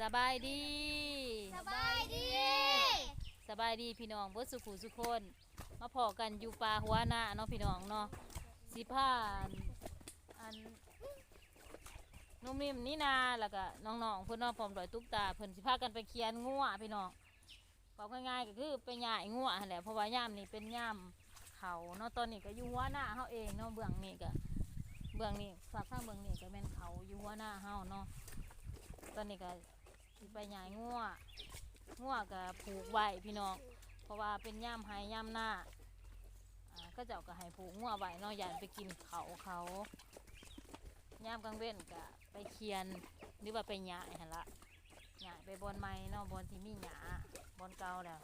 สบายดี สบายดี สบายดีพี่น้องเบิดสุขุสุคน มาพอกันอยู่ป่าหัวหน้าเนาะพี่น้องเนาะสิผ่านอันน้องมิมนี่นาแล้วก็น้องๆเพื่อนน้องพร้อมดอยตุ๊กตาเพิ่นสิพากันไปเคียนงัวพี่น้องบอกง่ายๆก็คือไปหย่ายงัวหั่นแหละเพราะว่าย่ามนี่เป็นย่ามเขาเนาะตอนนี้ก็อยู่หัวหน้าเฮาเองเนาะเบื้องนี้ก็เบื้องนี้ฝากข้างเบื้องนี้ก็แม่นเขาอยู่หัวหน้าเฮาเนาะตอนนี้ก็ ไปหย่ายงัวงัวก็ผูกไว้พี่น้อง เพราะว่าเป็นย่ามไห้ย่ามหน้าก็เจ้าก็ให้ผูกงัวไว้นาะอย่าไปกินเขาเขาย่ามกลางเว้นก็ไปเคียนหรือว่าไปหยาหันละหยาไปบอนไม้นาะบอนที่มีหยาบอนเก่าแล้ว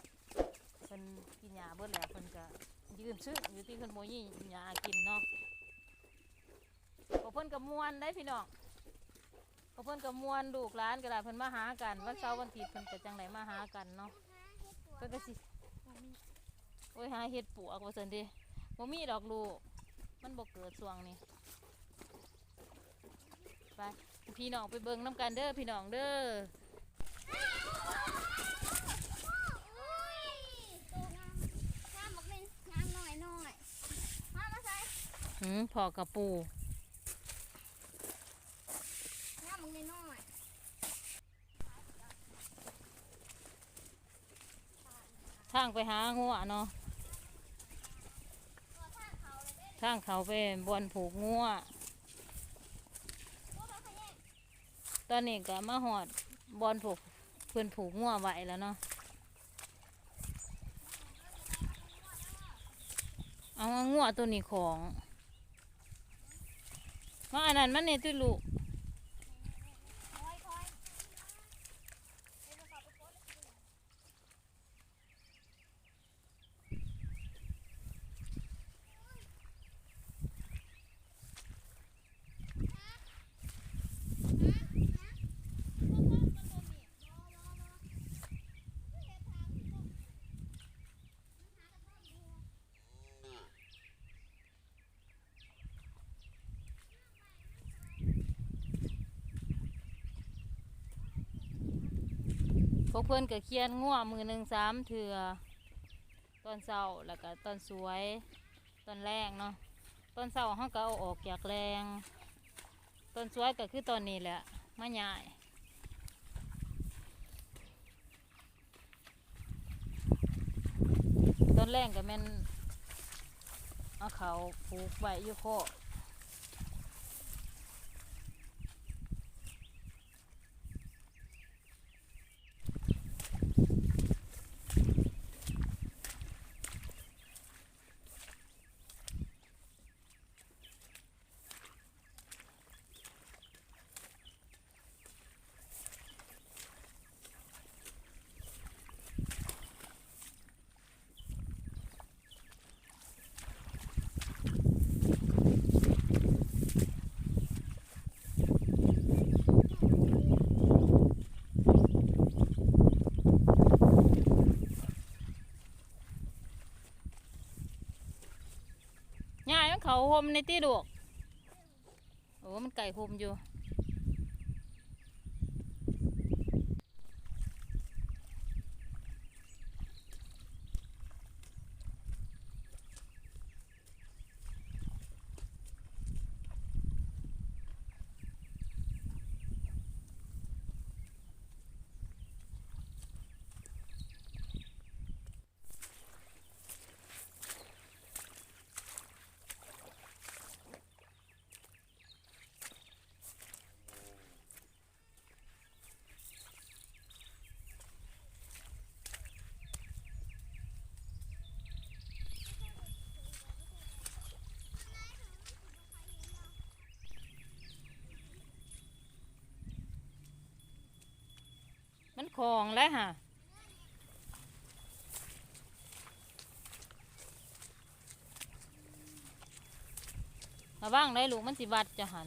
เพิ่นกินหยาเบิดแล้วเพิ่นก็ยืนซึ่งอยู่ที่เพิ่นโมยี่หยากินเนาะพอเพิ่นก็มวนได้พี่น้อง พอเพิ่นก็มวนลูกหลานก็ได้เพิ่นมาหากัน วันเสาร์วันอาทิตย์เพิ่นก็จังไดมาหากันเนาะเพิ่นก็สิโอ้ยหาเห็ดปวกว่าซั่นเดิบ่มีดอกลูก มันบ่เกิดช่วงนี้ไปพี่น้องไปเบิ่งน้ำกันเด้อพี่น้องเด้ออุ้ยตัวงามงามบักเป็นงามหน่อยหน่อยมามาใส่ หืมพอกระปู งามบักเป็นน้อย ทางไปหางัวเนาะทาเขาเลยเด้ทางเขาไปบอนผูกงัวตัวเขาขยันตอนนี้ก็มาหอดบอนผูกเพิ่อนผูกงัวไว้แล้วเนาะเอางัวตัวนี้ของมาอันนั้นมันเนี่ยตุลูก คอยคอยเดี๋ยวเราไปโพสต์เลย พ วกเพื่อนก็เคียนง่วมือหนึ่งสามเถื่อตอนเศร้าแล้วก็ตอนสวยตอนแรงเนาะตอนเศร้าเขาก็เอาออกจากแรงตอนสวยก็คือตอนนี้แหละมาใหญ่ตอนแรงก็แม่นเอาเขาผูกไว้อยู่โค เขาหมในตีดวกโอ้มันไก่หมอยู่ ของแล้วฮะระว่างได้ลูกมันสิบัดจะหัน